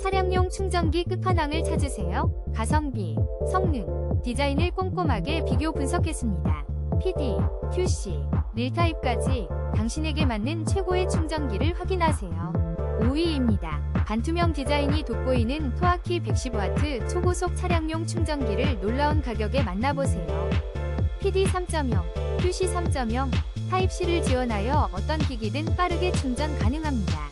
차량용 충전기 끝판왕을 찾으세요. 가성비, 성능, 디자인을 꼼꼼하게 비교 분석했습니다. PD, QC, 릴타입까지 당신에게 맞는 최고의 충전기를 확인하세요. 5위입니다. 반투명 디자인이 돋보이는 토아키 110W 초고속 차량용 충전기를 놀라운 가격에 만나보세요. PD 3.0, QC 3.0, 타입C를 지원하여 어떤 기기든 빠르게 충전 가능합니다.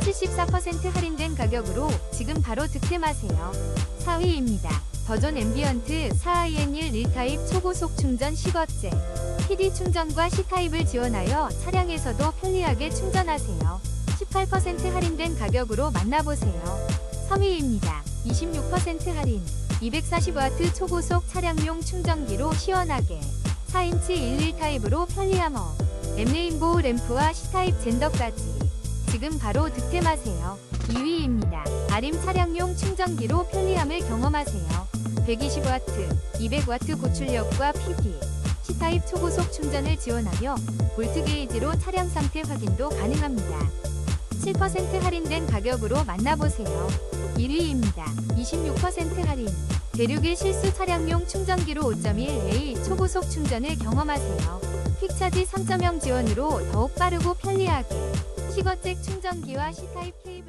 74% 할인된 가격으로 지금 바로 득템하세요. 4위입니다. 버전 앰비언트 4IN1 릴타입 초고속 충전 10어째. PD 충전과 C타입을 지원하여 차량에서도 편리하게 충전하세요. 18% 할인된 가격으로 만나보세요. 3위입니다. 26% 할인. 240W 초고속 차량용 충전기로 시원하게. 4인치 11 타입으로 편리함업. 엠레인보우 램프와 C타입 젠더까지. 지금 바로 득템하세요. 2위입니다. 아림 차량용 충전기로 편리함을 경험하세요. 120W, 200W 고출력과 PD, C타입 초고속 충전을 지원하며 볼트 게이지로 차량 상태 확인도 가능합니다. 7% 할인된 가격으로 만나보세요. 1위입니다. 26% 할인. 대륙의 실수 차량용 충전기로 5.1A 초고속 충전을 경험하세요. 퀵차지 3.0 지원으로 더욱 빠르고 편리하게 시거잭 충전기와 C타입 케이블